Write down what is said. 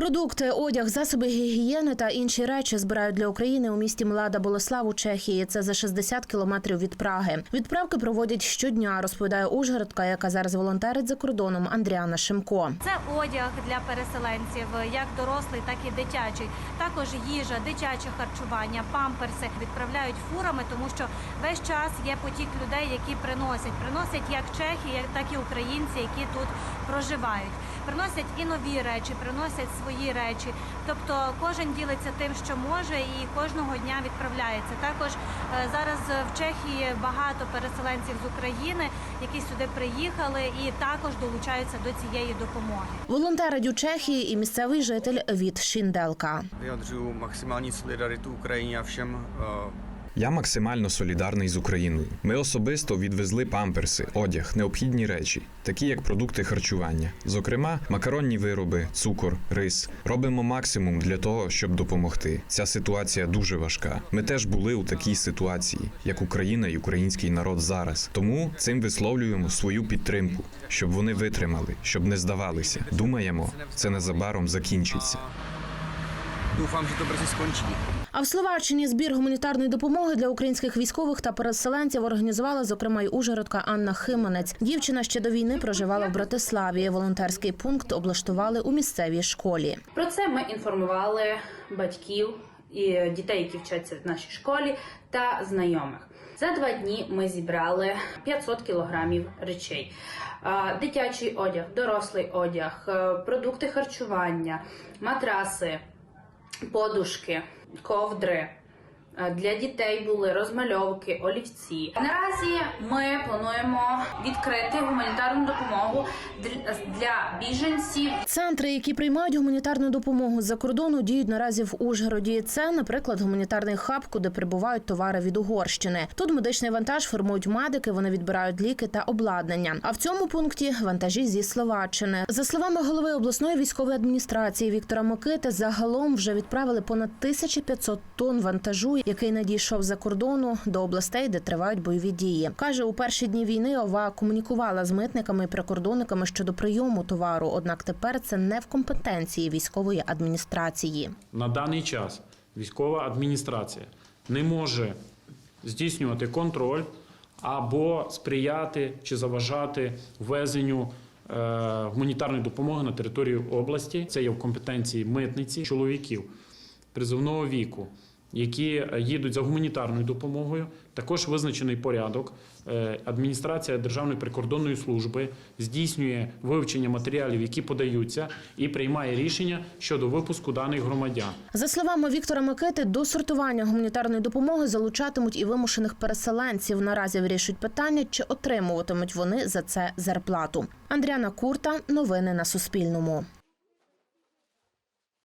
Продукти, одяг, засоби гігієни та інші речі збирають для України у місті Млада Болеслав у Чехії. Це за 60 кілометрів від Праги. Відправки проводять щодня, розповідає Ужгородка, яка зараз волонтерить за кордоном Андріана Шимко. Це одяг для переселенців, як дорослий, так і дитячий. Також їжа, дитяче харчування, памперси відправляють фурами, тому що весь час є потік людей, які приносять. Приносять як чехи, так і українці, які тут проживають. Приносять і нові речі, приносять свої речі. Тобто кожен ділиться тим, що може, і кожного дня відправляється. Також е, зараз в Чехії багато переселенців з України, які сюди приїхали, і також долучаються до цієї допомоги. Волонтерить у Чехії і місцевий житель від Шинделка. Maximální solidaritu Ukrajině a všem eh, Я максимально солідарний з Україною. Ми особисто відвезли памперси, одяг, необхідні речі, такі як продукти харчування, зокрема, макаронні вироби, цукор, рис. Робимо максимум для того, щоб допомогти. Ця ситуація дуже важка. Ми теж були у такій ситуації, як Україна і український народ зараз. Тому цим висловлюємо свою підтримку, щоб вони витримали, щоб не здавалися. Думаємо, це незабаром закінчиться. že to brzy skončí. А в Словаччині збір гуманітарної допомоги для українських військових та переселенців організувала зокрема й Ужгородка Анна Хименець. Дівчина ще до війни проживала в Братиславі. Волонтерський пункт облаштували у місцевій школі. Про це ми інформували батьків і дітей, які вчаться в нашій школі, та знайомих. За два дні ми зібрали 500 кілограмів речей: дитячий одяг, дорослий одяг, е, продукти харчування, матраси, подушки, ковдри. Е, Для дітей були розмальовки, олівці. Наразі ми плануємо відкрити гуманітарну допомогу для біженців Центри, які приймають гуманітарну допомогу з-за кордону, діють наразі в Ужгороді. Це, наприклад, гуманітарний хаб, куди прибувають товари від Угорщини. Тут медичний вантаж формують медики, вони відбирають ліки та обладнання. А в цьому пункті вантажі зі Словаччини. За словами голови обласної військової адміністрації Віктора Микити, загалом вже відправили понад 1500 тонн вантажу, який надійшов за кордону до областей, де тривають бойові дії. каже, у перші дні війни ОВА комунікувала з митниками і прикордонниками щодо прийому товару. Однак тепер це не в компетенції військової адміністрації. На даний час військова адміністрація не може здійснювати контроль або сприяти чи заважати ввезенню е, гуманітарної допомоги на територію області. Це є в компетенції митниці чоловіків призовного віку. Які е, їдуть за гуманітарною допомогою, також визначений порядок. Е, Адміністрація Державної прикордонної служби здійснює вивчення матеріалів, які подаються, і приймає рішення щодо випуску даних громадян. За словами Віктора Микити, до сортування гуманітарної допомоги залучатимуть і вимушених переселенців. Наразі вирішують питання, чи отримуватимуть вони за це зарплату. Андріана Курта, новини на Суспільному.